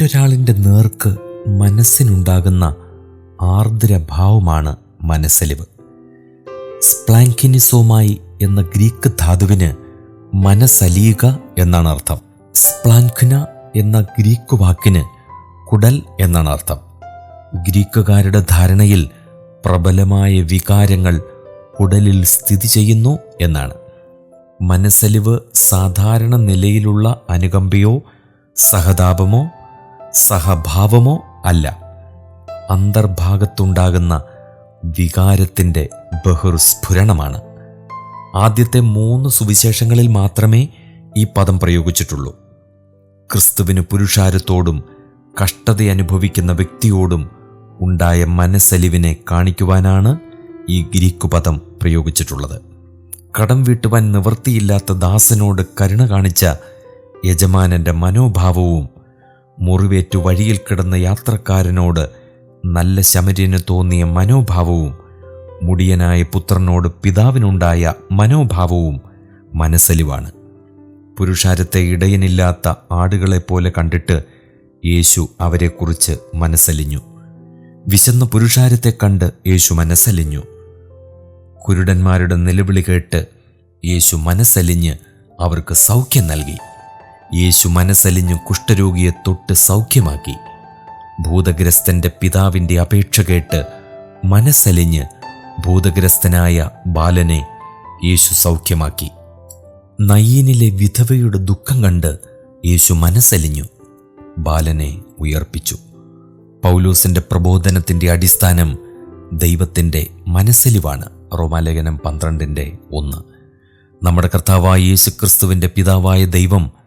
മറ്റൊരാളിന്റെ നേർക്ക് മനസ്സിനുണ്ടാകുന്ന ആർദ്രഭാവമാണ് മനസ്സലിവ്. സ്പ്ലാങ്കിനിസോമായി എന്ന ഗ്രീക്ക് ധാതുവിന് മനസ്സലിയുക എന്നാണ് അർത്ഥം. സ്പ്ലാൻഖുന എന്ന ഗ്രീക്ക് വാക്കിന് കുടൽ എന്നാണ് അർത്ഥം. ഗ്രീക്കുകാരുടെ ധാരണയിൽ പ്രബലമായ വികാരങ്ങൾ കുടലിൽ സ്ഥിതി ചെയ്യുന്നു എന്നാണ്. മനസ്സലിവ് സാധാരണ നിലയിലുള്ള അനുകമ്പയോ സഹതാപമോ സഹഭാവമോ അല്ല. അന്തർഭാഗത്തുണ്ടാകുന്ന വികാരത്തിന്റെ ബഹുസ്ഫുരണമാണ് ആദ്യത്തെ മൂന്ന് സുവിശേഷങ്ങളിൽ മാത്രമേ ഈ പദം പ്രയോഗിച്ചിട്ടുള്ളൂ. ക്രിസ്തുവിന് പുരുഷാരത്തോടും കഷ്ടത അനുഭവിക്കുന്ന വ്യക്തിയോടും ഉണ്ടായ മനസ്സലിവിനെ കാണിക്കുവാനാണ് ഈ ഗ്രീക്ക് പദം പ്രയോഗിച്ചിട്ടുള്ളത്. കടം വീട്ടുവാൻ നിവൃത്തിയില്ലാത്ത ദാസനോട് കരുണ കാണിച്ച യജമാനന്റെ മനോഭാവവും മുറിവേറ്റു വഴിയിൽ കിടന്ന യാത്രക്കാരനോട് നല്ല ശമര്യന് തോന്നിയ മനോഭാവവും മുടിയനായ പുത്രനോട് പിതാവിനുണ്ടായ മനോഭാവവും മനസ്സലിവാണ്. പുരുഷാരത്തെ ഇടയനില്ലാത്ത ആടുകളെപ്പോലെ കണ്ടിട്ട് യേശു അവരെക്കുറിച്ച് മനസ്സലിഞ്ഞു. വിശന്ന പുരുഷാരത്തെ കണ്ട് യേശു മനസ്സലിഞ്ഞു. കുരുടന്മാരുടെ നിലവിളി കേട്ട് യേശു മനസ്സലിഞ്ഞ് അവർക്ക് സൗഖ്യം നൽകി. യേശു മനസ്സലിഞ്ഞു കുഷ്ഠരോഗിയെ തൊട്ട് സൗഖ്യമാക്കി. ഭൂതഗ്രസ്തന്റെ പിതാവിന്റെ അപേക്ഷ കേട്ട് മനസ്സലിഞ്ഞ് ഭൂതഗ്രസ്തനായ ബാലനെ യേശു സൗഖ്യമാക്കി. നയ്യനിലെ വിധവയുടെ ദുഃഖം കണ്ട് യേശു മനസ്സലിഞ്ഞു. ബാലനെ ഉയർപ്പിച്ചു. പൗലോസിന്റെ പ്രബോധനത്തിന്റെ അടിസ്ഥാനം ദൈവത്തിന്റെ മനസ്സലിവാണ്. റോമാലേഖനം പന്ത്രണ്ടിന്റെ ഒന്ന്. നമ്മുടെ കർത്താവായ യേശു ക്രിസ്തുവിന്റെ പിതാവായ ദൈവം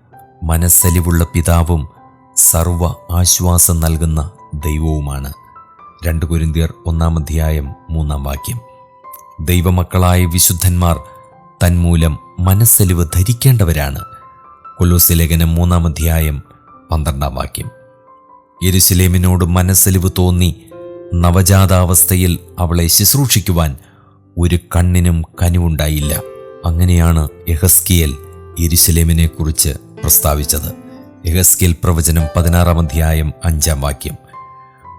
മനസ്സലിവുള്ള പിതാവും സർവ ആശ്വാസം നൽകുന്ന ദൈവവുമാണ്. രണ്ട് കുരിന്തിയർ ഒന്നാം അധ്യായം മൂന്നാം വാക്യം. ദൈവമക്കളായ വിശുദ്ധന്മാർ തന്മൂലം മനസ്സലിവ് ധരിക്കേണ്ടവരാണ്. കൊലോസ് മൂന്നാം അധ്യായം പന്ത്രണ്ടാം വാക്യം. യെരുശലേമിനോട് മനസ്സലിവ് തോന്നി നവജാതാവസ്ഥയിൽ അവളെ ശുശ്രൂഷിക്കുവാൻ ഒരു കണ്ണിനും കനിവുണ്ടായില്ല. അങ്ങനെയാണ് യഹസ്കിയൽ യെരുശലേമിനെ കുറിച്ച് പ്രസ്താവിച്ചത്. യഹസ്കേൽ പ്രവചനം പതിനാറാം അധ്യായം അഞ്ചാം വാക്യം.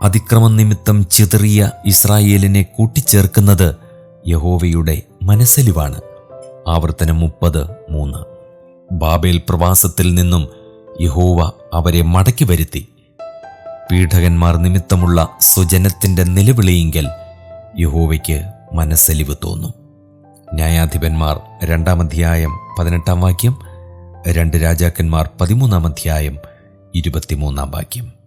അതിക്രമം നിമിത്തം ചിതറിയ ഇസ്രായേലിനെ കൂട്ടിച്ചേർക്കുന്നത് യഹോവയുടെ മനസ്സലിവാണ്. ആവർത്തനം മുപ്പത് മൂന്ന്. ബാബേൽ പ്രവാസത്തിൽ നിന്നും യഹോവ അവരെ മടക്കി വരുത്തി. പീഠകന്മാർ നിമിത്തമുള്ള സ്വജനത്തിന്റെ നിലവിളിയെങ്കിൽ യഹോവയ്ക്ക് മനസ്സലിവ് തോന്നും. ന്യായാധിപന്മാർ രണ്ടാം അധ്യായം പതിനെട്ടാം വാക്യം രണ്ട് രാജാക്കന്മാർ പതിമൂന്നാം അധ്യായം ഇരുപത്തിമൂന്നാം വാക്യം.